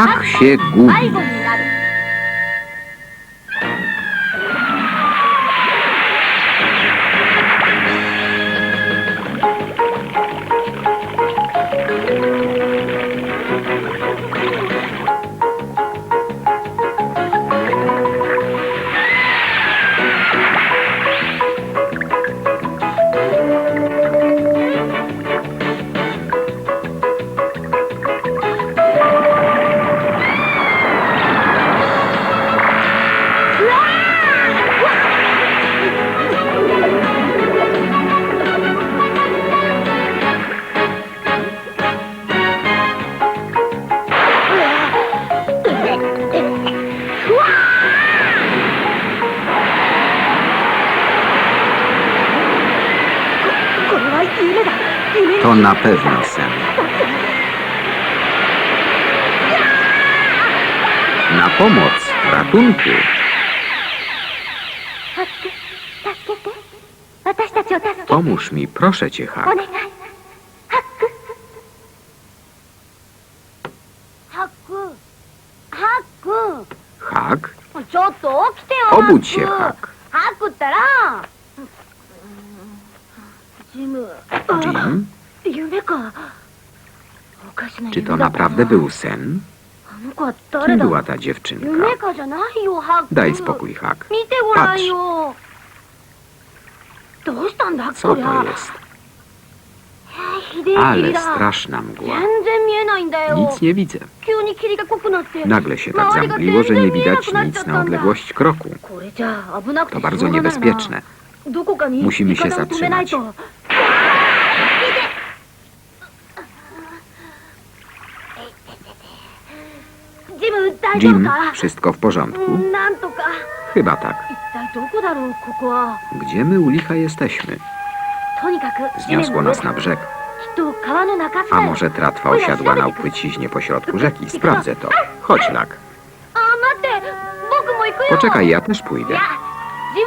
Hak się 迷 to na pewno sen. Na pomoc, ratunku. Pomóż mi, proszę cię, Hak. Hak? Obudź się, Hak. Jim? Czy to naprawdę był sen? Kim była ta dziewczynka? Daj spokój, Hak. Patrz. Co to jest? Ale straszna mgła. Nic nie widzę. Nagle się tak zamgliło, że nie widać nic na odległość kroku. To bardzo niebezpieczne. Musimy się zatrzymać. Jim, wszystko w porządku? Chyba tak. Gdzie my u licha jesteśmy? Zniosło nas na brzeg. A może tratwa osiadła na płyciźnie pośrodku rzeki? Sprawdzę to. Chodź, lak. Poczekaj, ja też pójdę.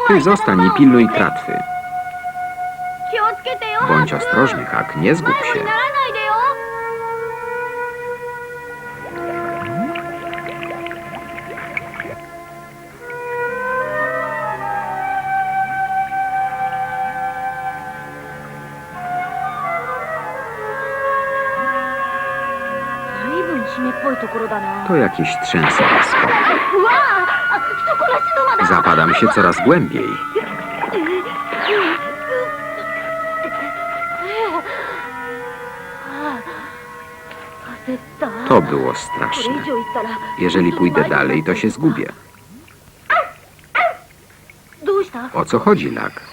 Ty zostań i pilnuj tratwy. Bądź ostrożny, Hak, nie zgub się. To jakiś trzęsawisko. Zapadam się coraz głębiej. To było straszne. Jeżeli pójdę dalej, to się zgubię. O co chodzi, Lak?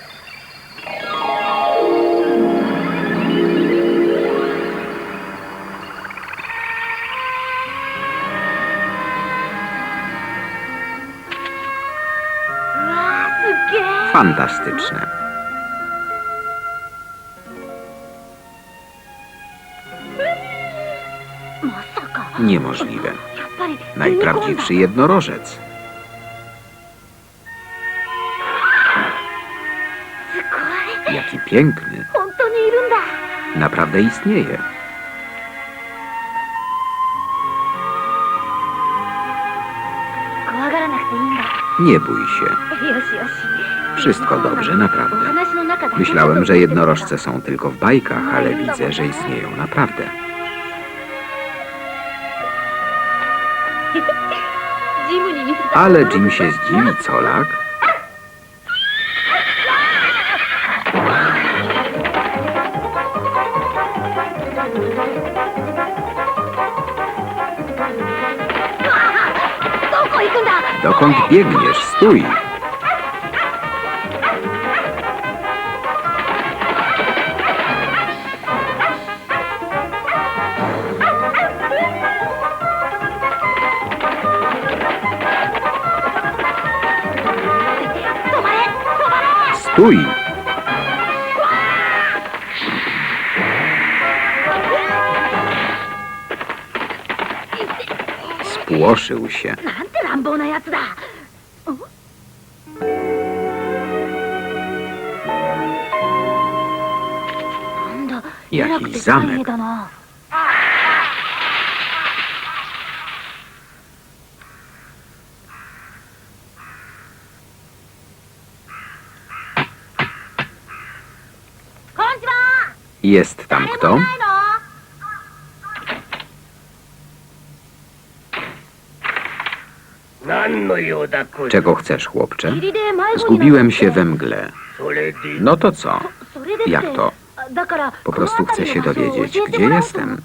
fantastyczne. Niemożliwe. Najprawdziwszy jednorożec. Jaki piękny. Naprawdę istnieje. Nie bój się. Wszystko dobrze, naprawdę. Myślałem, że jednorożce są tylko w bajkach, ale widzę, że istnieją naprawdę. Ale Jim się zdziwi, co, lak? Dokąd biegniesz? Stój! Stój! Spłoszył się. なんて乱暴なやつだなんだ Jaki 偉くて汚い zamek. 家だな Jest tam kto? Czego chcesz, chłopcze? Zgubiłem się we mgle. No to co? Jak to? Po prostu chcę się dowiedzieć, gdzie jestem.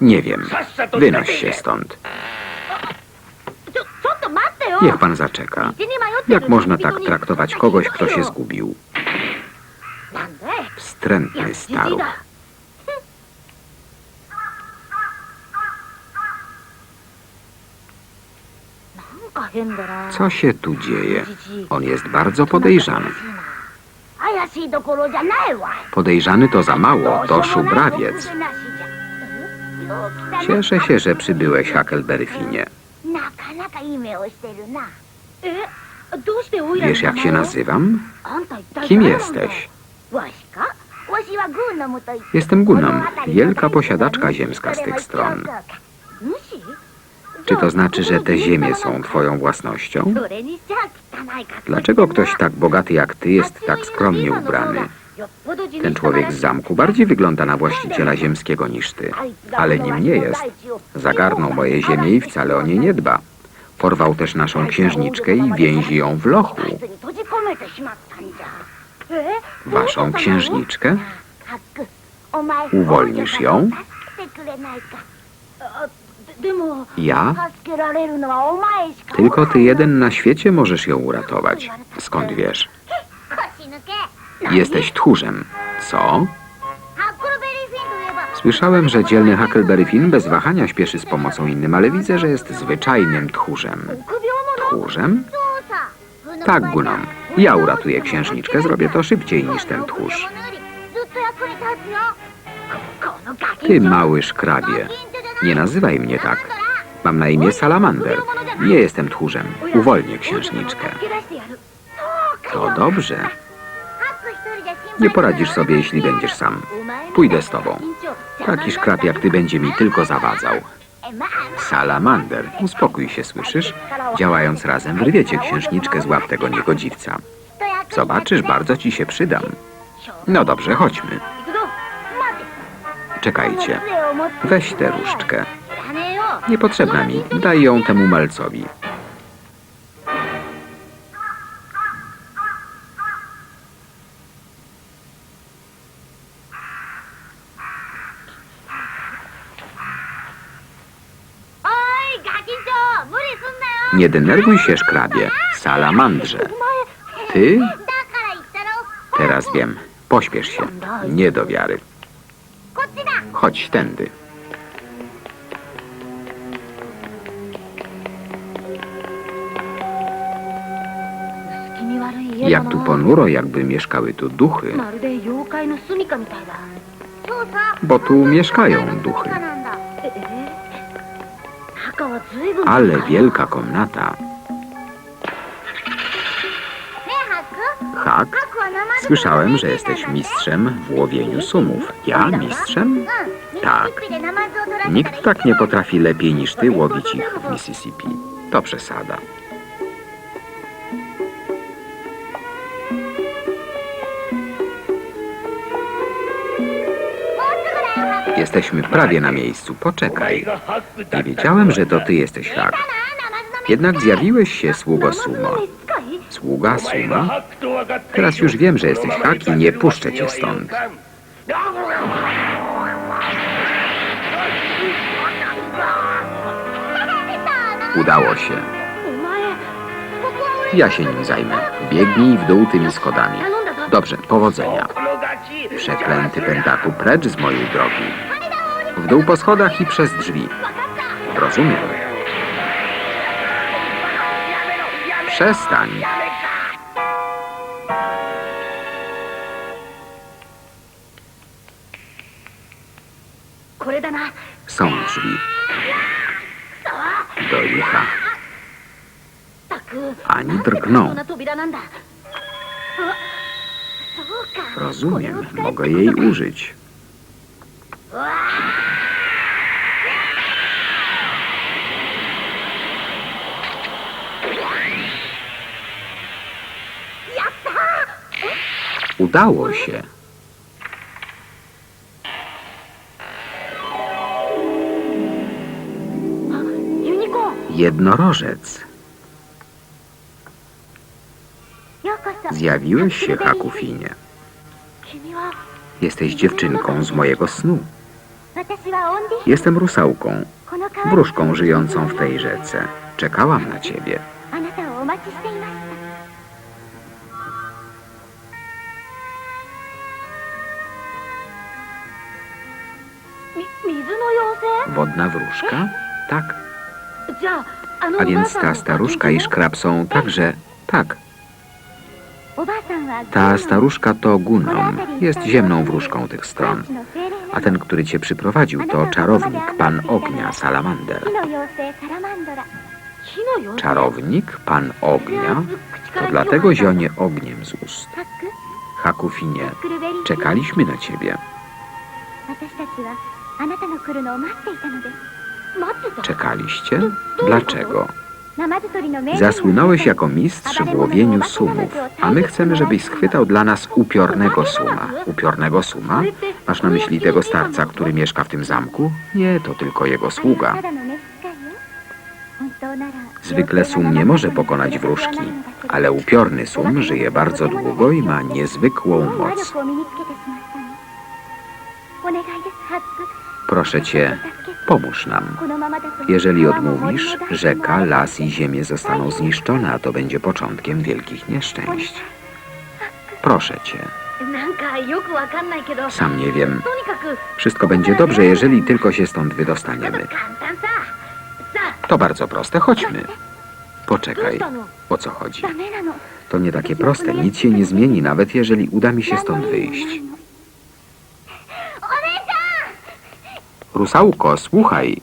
Nie wiem. Wynoś się stąd. Niech pan zaczeka. Jak można tak traktować kogoś, kto się zgubił? wstrętny staruch. Co się tu dzieje? On jest bardzo podejrzany. Podejrzany to za mało, to szubrawiec. Cieszę się, że przybyłeś, Huckleberry Finie. Wiesz, jak się nazywam? Kim jesteś? Jestem Gunom, wielka posiadaczka ziemska z tych stron. Czy to znaczy, że te ziemie są twoją własnością? Dlaczego ktoś tak bogaty jak ty jest tak skromnie ubrany? Ten człowiek z zamku bardziej wygląda na właściciela ziemskiego niż ty. Ale nim nie jest. Zagarnął moje ziemię i wcale o nie nie dba. Porwał też naszą księżniczkę i więzi ją w lochu. Waszą księżniczkę? Uwolnisz ją? Ja? Tylko ty jeden na świecie możesz ją uratować. Skąd wiesz? Jesteś tchórzem. Co? Słyszałem, że dzielny Huckleberry Finn bez wahania śpieszy z pomocą innym, ale widzę, że jest zwyczajnym tchórzem. Tchórzem? Tak, Gunom. Ja uratuję księżniczkę, zrobię to szybciej niż ten tchórz. Ty, mały szkrabie, nie nazywaj mnie tak. Mam na imię Salamander. Nie jestem tchórzem. Uwolnię księżniczkę. To dobrze. Nie poradzisz sobie, jeśli będziesz sam. Pójdę z tobą. Taki szkrab jak ty będzie mi tylko zawadzał. Salamander, uspokój się, słyszysz? Działając razem wyrwiecie księżniczkę z łap tego niegodziwca. Zobaczysz, bardzo ci się przydam. No dobrze, chodźmy. Czekajcie. Weź tę różdżkę. Niepotrzebna mi. Daj ją temu malcowi. Nie denerwuj się, szkrabie. Salamandrze. Ty? Teraz wiem. Pośpiesz się. Nie do wiary. Chodź tędy. Jak tu ponuro, jakby mieszkały tu duchy. Bo tu mieszkają duchy. Ale wielka komnata. Hak? Słyszałem, że jesteś mistrzem w łowieniu sumów. Ja mistrzem? Tak. Nikt tak nie potrafi lepiej niż ty łowić ich w Mississippi. To przesada. Jesteśmy prawie na miejscu, poczekaj. Nie wiedziałem, że to ty jesteś Hak. Jednak zjawiłeś się, sługo Sumo. Sługa Suma? Teraz już wiem, że jesteś Haki, nie puszczę cię stąd. Udało się. Ja się nim zajmę. Biegnij w dół tymi schodami. Dobrze, powodzenia. Przeklęty pentaku, precz z mojej drogi. W dół po schodach i przez drzwi. Rozumiem. Przestań. Są drzwi. Do jutra. Ani drgnął. Rozumiem, mogę jej użyć. Udało się. Jednorożec. Zjawiłeś się, Hakufinie. Jesteś dziewczynką z mojego snu. Jestem rusałką, wróżką żyjącą w tej rzece. Czekałam na ciebie. Wodna wróżka? Tak. A więc ta staruszka i szkrab są także... Tak. Ta staruszka to Gunrom, jest ziemną wróżką tych stron. A ten, który cię przyprowadził, to czarownik, pan ognia, salamander. Czarownik, pan ognia? To dlatego zionie ogniem z ust. Hakufinie, czekaliśmy na ciebie. Czekaliście? Dlaczego? Zasłynąłeś jako mistrz w łowieniu sumów, a my chcemy, żebyś schwytał dla nas upiornego suma. Upiornego suma? Masz na myśli tego starca, który mieszka w tym zamku? Nie, to tylko jego sługa. Zwykle sum nie może pokonać wróżki, ale upiorny sum żyje bardzo długo i ma niezwykłą moc. Proszę cię, pomóż nam. Jeżeli odmówisz, rzeka, las i ziemie zostaną zniszczone, a to będzie początkiem wielkich nieszczęść. Proszę cię. Sam nie wiem. Wszystko będzie dobrze, jeżeli tylko się stąd wydostaniemy. To bardzo proste, chodźmy. Poczekaj, o co chodzi? To nie takie proste, nic się nie zmieni, nawet jeżeli uda mi się stąd wyjść. Rusałko, słuchaj.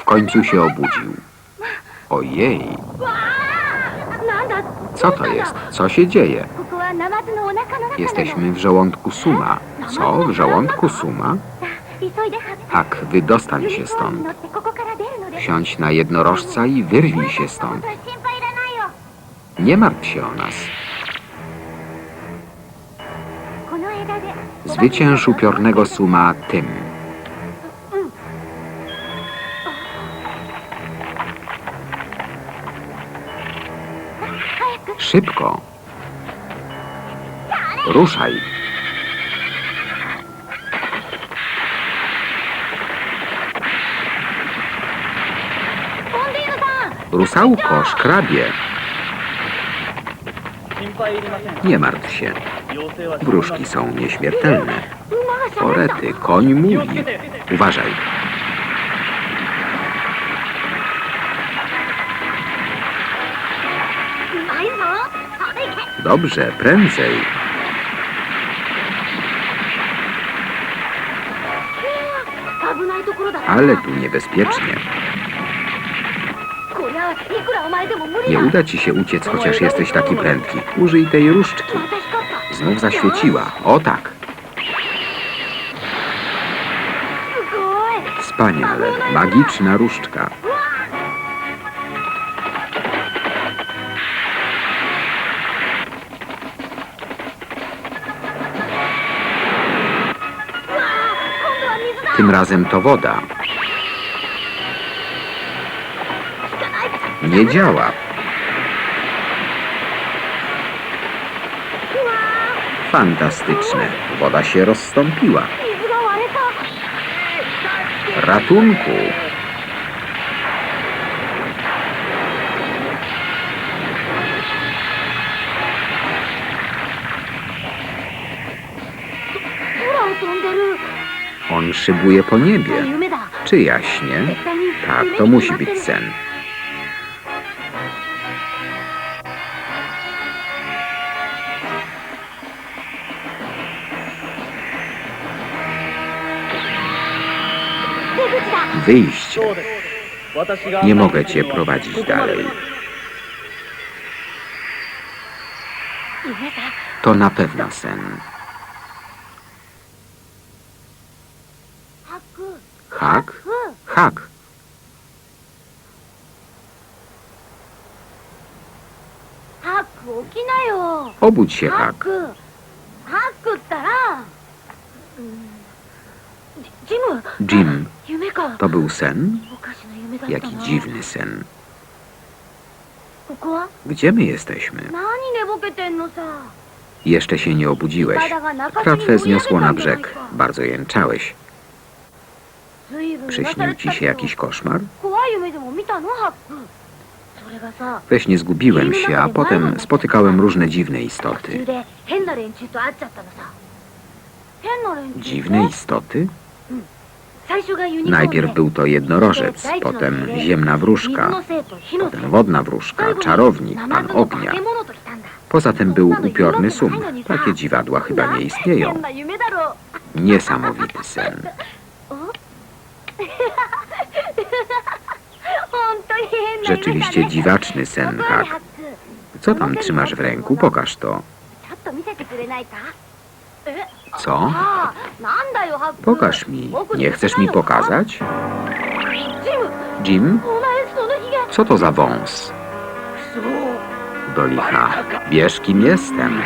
W końcu się obudził. Ojej. Co to jest? Co się dzieje? Jesteśmy w żołądku Suma. Co? W żołądku Suma? Tak, wydostań się stąd. Wsiądź na jednorożca i wyrwij się stąd. Nie martw się o nas. zwycięż upiornego suma tym. Szybko! Ruszaj! Rusałko, szkrabie! Nie martw się. Wróżki są nieśmiertelne. Orety, koń mówi. Uważaj. Dobrze, prędzej. Ale tu niebezpiecznie. Nie uda ci się uciec, chociaż jesteś taki prędki. Użyj tej różdżki. Znów zaświeciła. O tak. Wspaniale. Magiczna różdżka. Tym razem to woda. nie działa. Fantastyczne. Woda się rozstąpiła. Ratunku! On szybuje po niebie. Czy jaśnie? Tak, to musi być sen. wyjście. Nie mogę cię prowadzić dalej. To na pewno sen. Hak? Hak. Obudź się, Hak. Hak, Jim, to był sen? Jaki dziwny sen. Gdzie my jesteśmy? Jeszcze się nie obudziłeś. Trawę zniosło na brzeg. Bardzo jęczałeś. Przyśnił ci się jakiś koszmar? We śnie zgubiłem się, a potem spotykałem różne dziwne istoty. Dziwne istoty? Najpierw był to jednorożec, potem ziemna wróżka, potem wodna wróżka, czarownik, pan ognia. Poza tym był upiorny sum. Takie dziwadła chyba nie istnieją. Niesamowity sen. Rzeczywiście dziwaczny sen, Hak. Co tam trzymasz w ręku? Pokaż to. Co? Pokaż mi. Nie chcesz mi pokazać? Jim? Co to za wąs? Do licha. Wiesz, kim jestem.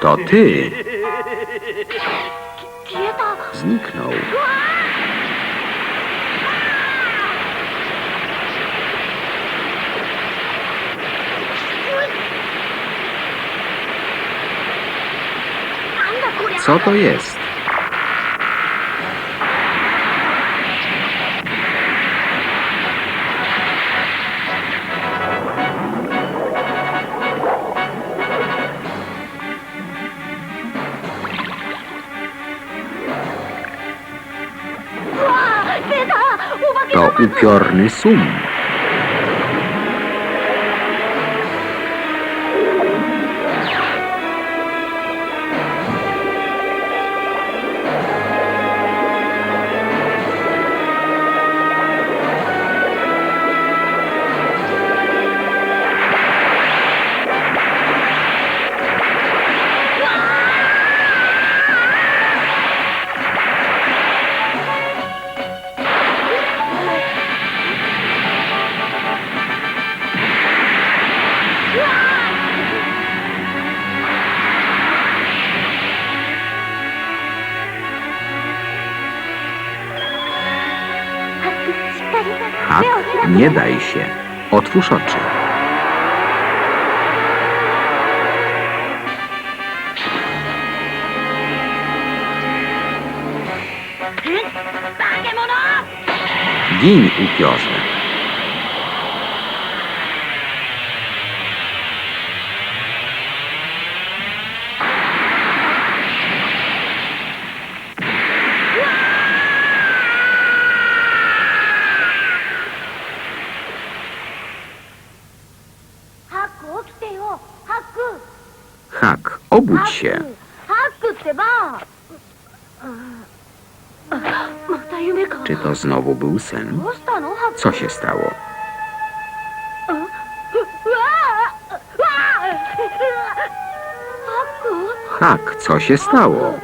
To ty. Zniknął. Co to jest? To upiorny sum. Nie daj się. Otwórz oczy. Gin, upiorze. był sen? Co się stało? Hak, co się stało?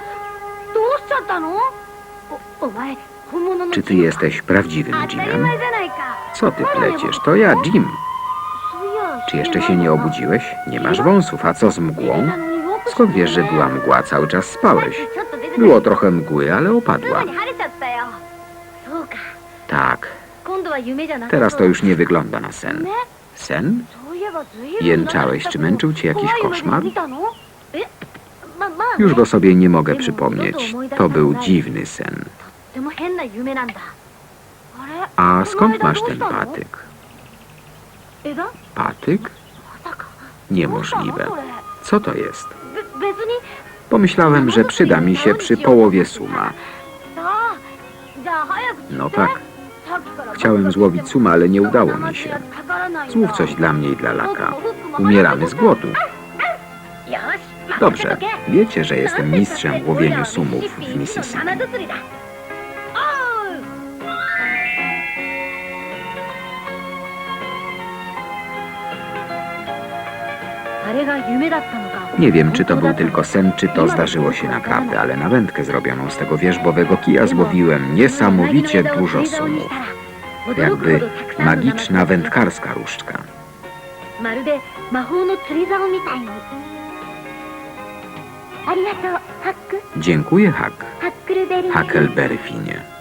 Czy ty jesteś prawdziwym Jimem? Co ty pleciesz? To ja, Jim. Czy jeszcze się nie obudziłeś? Nie masz wąsów, a co z mgłą? Skąd wiesz, że była mgła? Cały czas spałeś. Było trochę mgły, ale opadła. Teraz to już nie wygląda na sen. Sen? Jęczałeś, czy męczył cię jakiś koszmar? Już go sobie nie mogę przypomnieć. To był dziwny sen. A skąd masz ten patyk? Patyk? Niemożliwe. Co to jest? Pomyślałem, że przyda mi się przy połowie suma. No tak. Chciałem złowić suma, ale nie udało mi się. Złów coś dla mnie i dla laka. Umieramy z głodu. Dobrze, wiecie, że jestem mistrzem w łowieniu sumów w Mississippi. Nie wiem, czy to był tylko sen, czy to zdarzyło się naprawdę, ale na wędkę zrobioną z tego wierzbowego kija złowiłem niesamowicie dużo sumów. Jakby magiczna wędkarska różdżka. Dziękuję, Hak. Huckleberry Finie.